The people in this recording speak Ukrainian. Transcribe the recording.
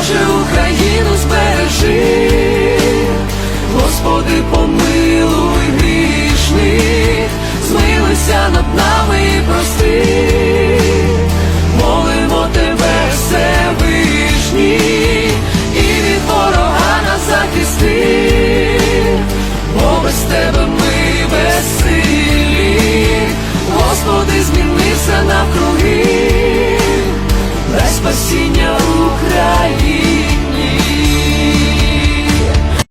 Боже, Україну збережи, Господи, помилуй грішних, змилися над нами і прости.